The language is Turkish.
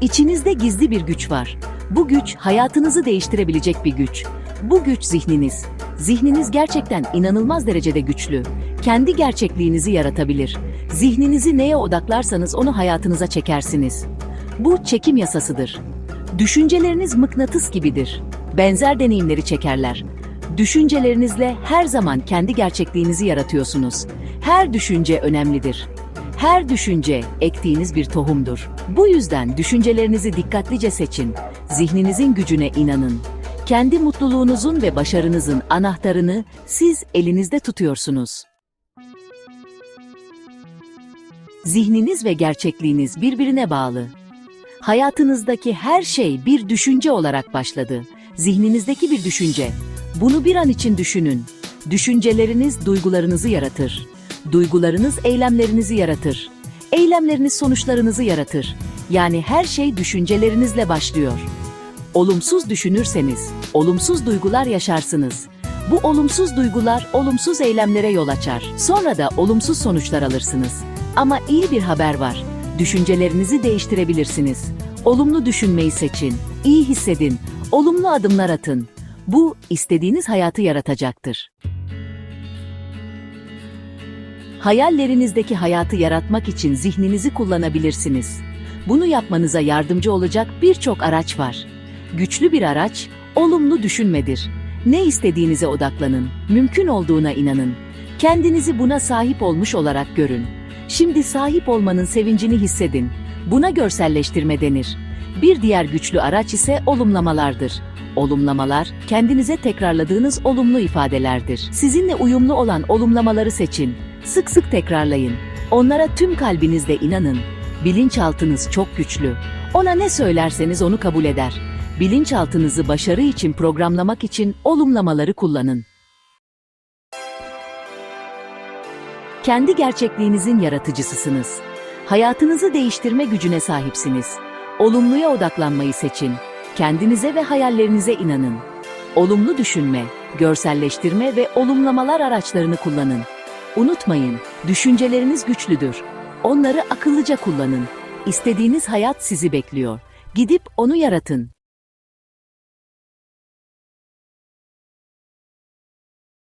İçinizde gizli bir güç var. Bu güç hayatınızı değiştirebilecek bir güç. Bu güç zihniniz. Zihniniz gerçekten inanılmaz derecede güçlü. Kendi gerçekliğinizi yaratabilir. Zihninizi neye odaklarsanız onu hayatınıza çekersiniz. Bu çekim yasasıdır. Düşünceleriniz mıknatıs gibidir. Benzer deneyimleri çekerler. Düşüncelerinizle her zaman kendi gerçekliğinizi yaratıyorsunuz. Her düşünce önemlidir. Her düşünce ektiğiniz bir tohumdur. Bu yüzden düşüncelerinizi dikkatlice seçin. Zihninizin gücüne inanın. Kendi mutluluğunuzun ve başarınızın anahtarını siz elinizde tutuyorsunuz. Zihniniz ve gerçekliğiniz birbirine bağlı. Hayatınızdaki her şey bir düşünce olarak başladı. Zihninizdeki bir düşünce. Bunu bir an için düşünün. Düşünceleriniz duygularınızı yaratır. Duygularınız eylemlerinizi yaratır. Eylemleriniz sonuçlarınızı yaratır. Yani her şey düşüncelerinizle başlıyor. Olumsuz düşünürseniz, olumsuz duygular yaşarsınız. Bu olumsuz duygular olumsuz eylemlere yol açar. Sonra da olumsuz sonuçlar alırsınız. Ama iyi bir haber var. Düşüncelerinizi değiştirebilirsiniz. Olumlu düşünmeyi seçin. iyi hissedin. Olumlu adımlar atın. Bu istediğiniz hayatı yaratacaktır. Hayallerinizdeki hayatı yaratmak için zihninizi kullanabilirsiniz. Bunu yapmanıza yardımcı olacak birçok araç var. Güçlü bir araç, olumlu düşünmedir. Ne istediğinize odaklanın, mümkün olduğuna inanın. Kendinizi buna sahip olmuş olarak görün. Şimdi sahip olmanın sevincini hissedin. Buna görselleştirme denir. Bir diğer güçlü araç ise olumlamalardır. Olumlamalar, kendinize tekrarladığınız olumlu ifadelerdir. Sizinle uyumlu olan olumlamaları seçin. Sık sık tekrarlayın. Onlara tüm kalbinizle inanın. Bilinçaltınız çok güçlü. Ona ne söylerseniz onu kabul eder. Bilinçaltınızı başarı için programlamak için olumlamaları kullanın. Kendi gerçekliğinizin yaratıcısısınız. Hayatınızı değiştirme gücüne sahipsiniz. Olumluya odaklanmayı seçin. Kendinize ve hayallerinize inanın. Olumlu düşünme, görselleştirme ve olumlamalar araçlarını kullanın. Unutmayın, düşünceleriniz güçlüdür. Onları akıllıca kullanın. İstediğiniz hayat sizi bekliyor. Gidip onu yaratın.